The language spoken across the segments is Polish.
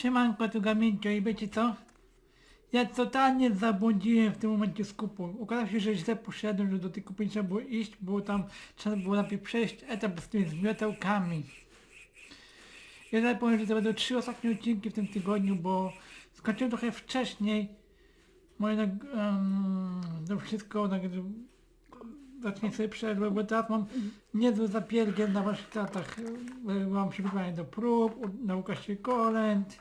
Siemanko, tu Gamincio i wiecie co? Ja totalnie zabłądziłem w tym momencie skupu. Okazało się, że źle poszedłem, że do tej kupy trzeba było iść, było tam, trzeba było najpierw przejść etap z tymi zmiotełkami. Ja dalej powiem, że to będą trzy ostatnie odcinki w tym tygodniu, bo skończyłem trochę wcześniej. Moje nag... Um, to wszystko. Zacznie sobie przerwę, bo teraz mam niezły zapierdziel na warsztatach. E, Mam przygotowanie do prób, nauka się kolęd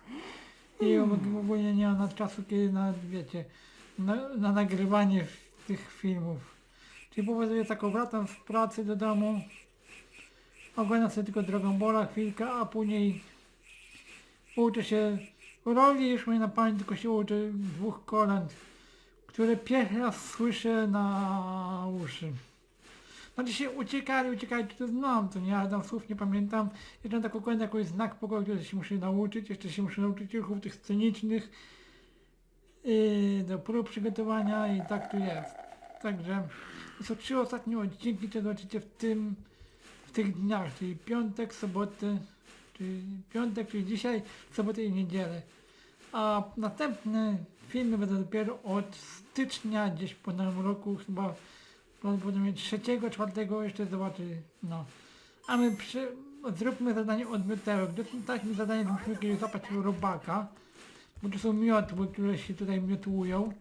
i w ogóle nie mam na czasu, kiedy na, wiecie, na, na nagrywanie tych filmów. Czyli powoduję taką wracam z pracy do domu, oglądam sobie tylko Dragon Balla chwilkę, a później uczę się roli, już mnie na pamięć tylko się uczę dwóch kolęd, które pierwszy raz słyszę na uszy. No dzisiaj uciekali, uciekali, to znam, to nie, ale tam słów nie pamiętam. Jeszcze mam taką kolędę, jakiś znak pokoju, który się muszę nauczyć, jeszcze się muszę nauczyć ruchów tych scenicznych yy, do prób przygotowania i tak tu jest. Także to są trzy ostatnie odcinki, które zobaczycie w tym, w tych dniach, czyli piątek, sobotę, czyli piątek, czyli dzisiaj, sobotę i niedzielę. A następne filmy będą dopiero od stycznia, gdzieś po nowym roku, chyba prawdopodobnie trzeciego, czwartego jeszcze zobaczy, no. A my przy, zróbmy zadanie od miotełek. Do takim zadaniem musimy kiedyś zapać robaka, bo to są miotły, które się tutaj miotłują.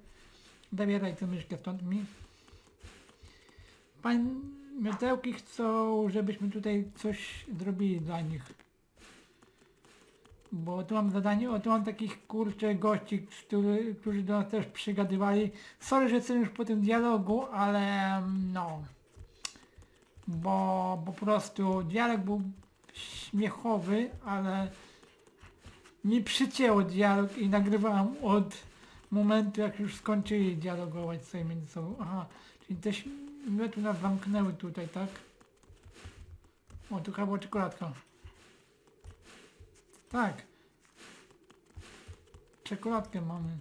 Zabieraj tę myszkę stąd mi. Pan miotełki chcą, żebyśmy tutaj coś zrobili dla nich. Bo tu mam zadanie, o tu mam takich kurczę gości, który, którzy do nas też przygadywali. Sorry, że jestem już po tym dialogu, ale mm, no. Bo po prostu dialog był śmiechowy, ale mi przycięło dialog i nagrywałem od momentu jak już skończyli dialogować sobie między sobą. Aha, czyli te śmioty nas zamknęły tutaj, tak? O, tu chyba była czekoladka. Tak. Czekoladkę mamy.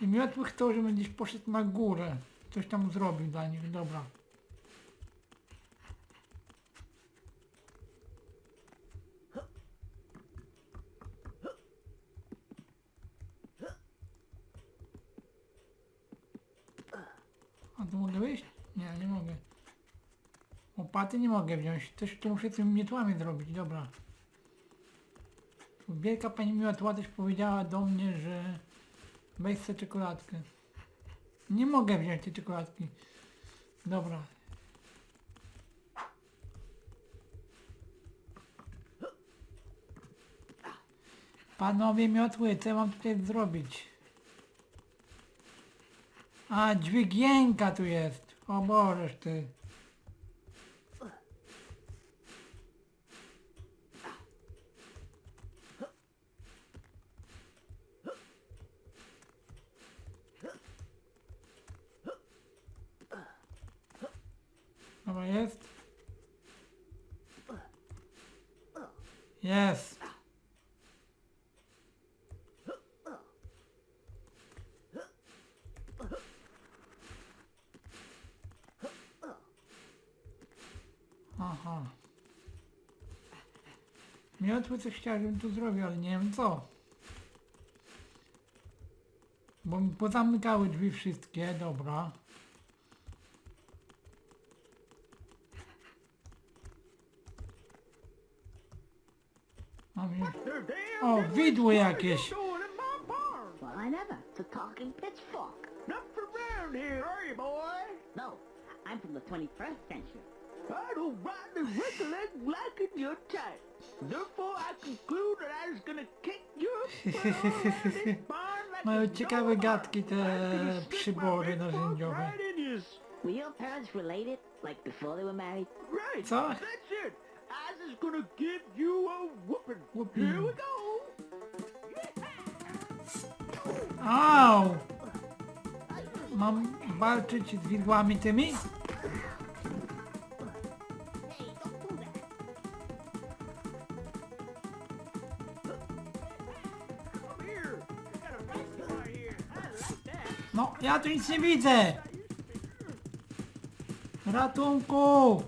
I miotły chcą, żebym gdzieś poszedł na górę. Coś tam zrobił dla nich, dobra. A tu mogę wyjść? Nie, nie mogę. Łopaty nie mogę wziąć. Coś tu muszę tymi miotłami zrobić, dobra. Wielka pani miotła też powiedziała do mnie, że weź sobie czekoladkę. Nie mogę wziąć tej czekoladki. Dobra. Panowie miotły, co mam tutaj zrobić? A, dźwigienka tu jest. O Bożeż ty. Dobra, jest. Jest. Aha. Miotły coś chciałem, żebym tu zrobił, ale nie wiem co. Bo mi pozamykały drzwi wszystkie, dobra. O, widły jakieś. Well, I never. It's a talking pitchfork. Not from around here, are you, boy? No, I'm from the 21st century. I don't rightly recollect liking your type. Therefore, I conclude that I was gonna kick your butt all around this barn like Mają a ciekawe dog. gadki te I'm gonna stick my przybory big paws narzędziowe. Right in yours. Were your parents related, like before they were married? Right. Co? That's it. I was just gonna give you a whooping. Here we go. Au! Mam walczyć z widłami tymi? No, ja tu nic nie widzę! Ratunku!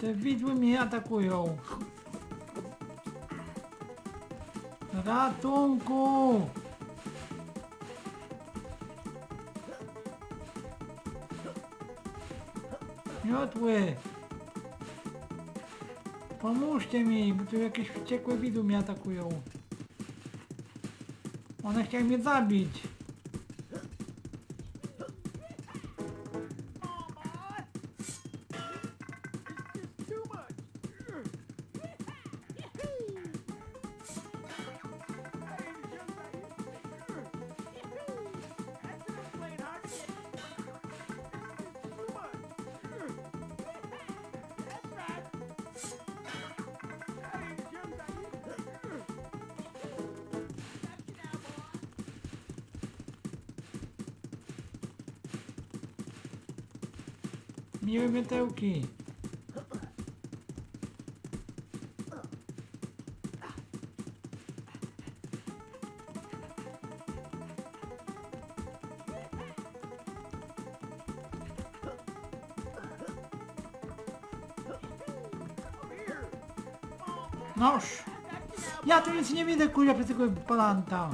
Te widły mnie atakują. Ratunku! Miotły! Pomóżcie mi, bo tu jakieś wściekłe widły mnie atakują. One chciały mnie zabić. Miłe miotełki. Noż! Ja tu nic nie widzę, kurwa, przez tego palanta.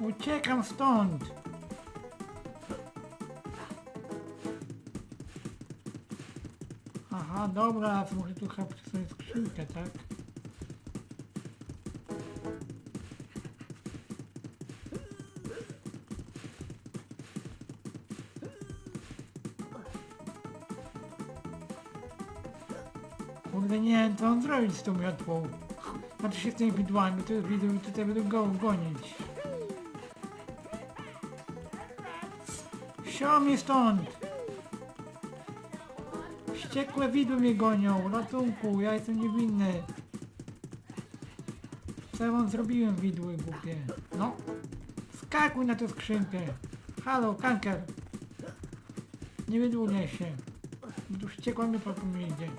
Uciekam stąd! Aha, dobra, to muszę tu chyba przesunąć skrzynkę, tak? Kurde, nie co mam zrobić z tą miotłą. Znaczy się z tymi widłami, to widły tutaj będą go gonić. Mnie stąd! Wściekłe widły mnie gonią, ratunku, ja jestem niewinny. Co ja wam zrobiłem, widły głupie? No, skakuj na tę skrzynkę. Halo, kanker. Nie wydłużaj się. Tu wściekła mnie po idzie.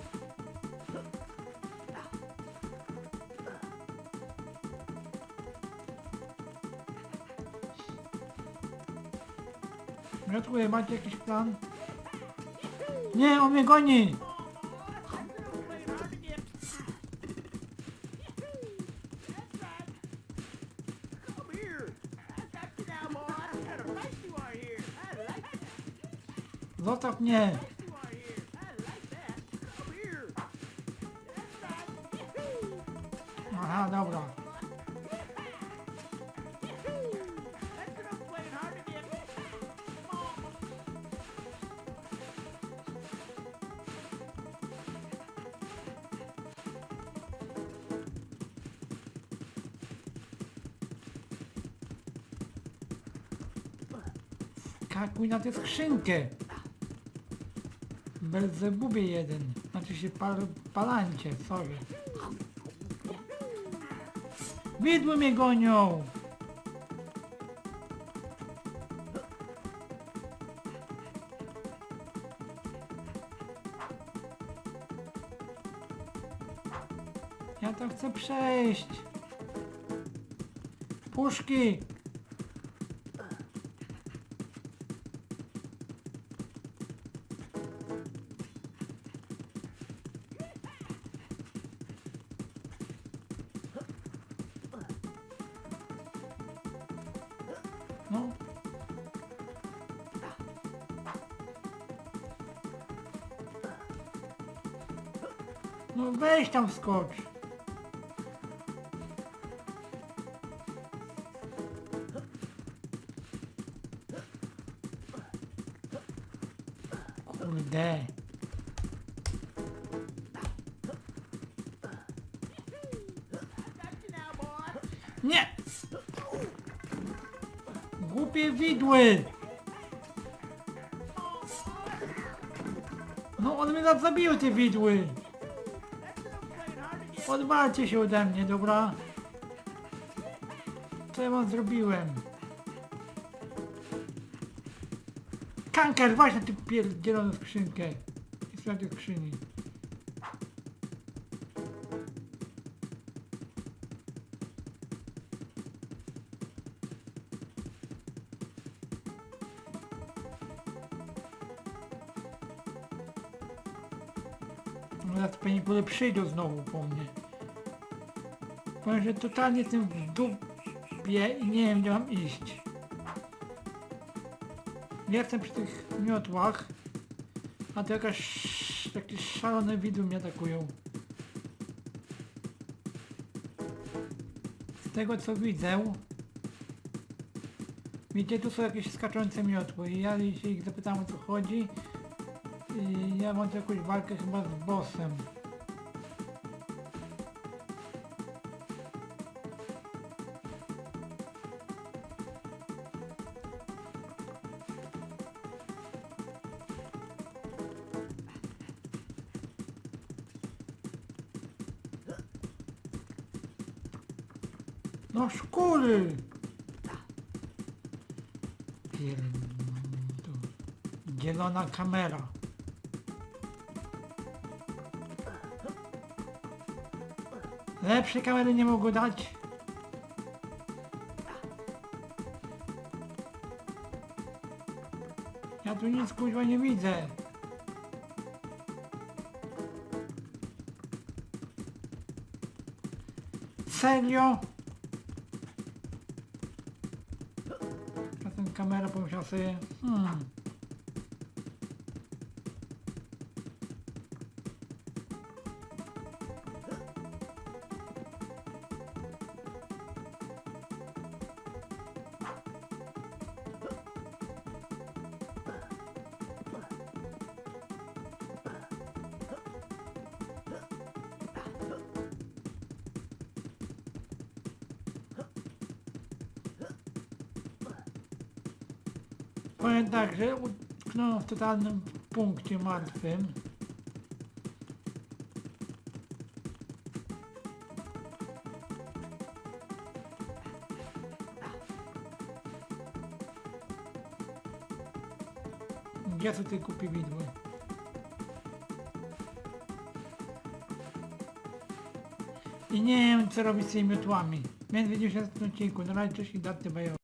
Miotły, macie jakiś plan? Nie, on mnie goni! Playing hard Skakuj na tę skrzynkę! Belzebubie jeden. Znaczy się pal, palancie, sorry. Widły mnie gonią! Ja to chcę przejść. Puszki! No. No weź tam skocz. Kurde. Głupie widły! No one mnie zabiły te widły! Odwalcie się ode mnie, dobra? Co ja wam zrobiłem? Kanker, właśnie ty pierdzieloną skrzynkę. I sprawdź skrzyni. Zaraz pewnie pole przyjdą znowu po mnie. Powiem, że totalnie jestem w dupie i nie wiem gdzie mam iść. Jestem przy tych miotłach, a to jakaś, jakieś szalone widły mnie atakują. Z tego co widzę, widzicie tu są jakieś skaczące miotły i ja się ich zapytałem o co chodzi i ja mam tu jakąś walkę chyba z bossem. No szkóry! Pierdol- Zielona kamera. Lepsze kamery nie mogło dać. Ja tu nic kuźwa nie widzę. Serio? A ten kamera pomyślał sobie, hmm. Powiem tak, że utknąłem w totalnym punkcie martwym. Gdzie te kupi widły? I nie wiem co robić z tymi miotłami. Więc widzimy się w następnym odcinku. Na razie cześć i daty bajo.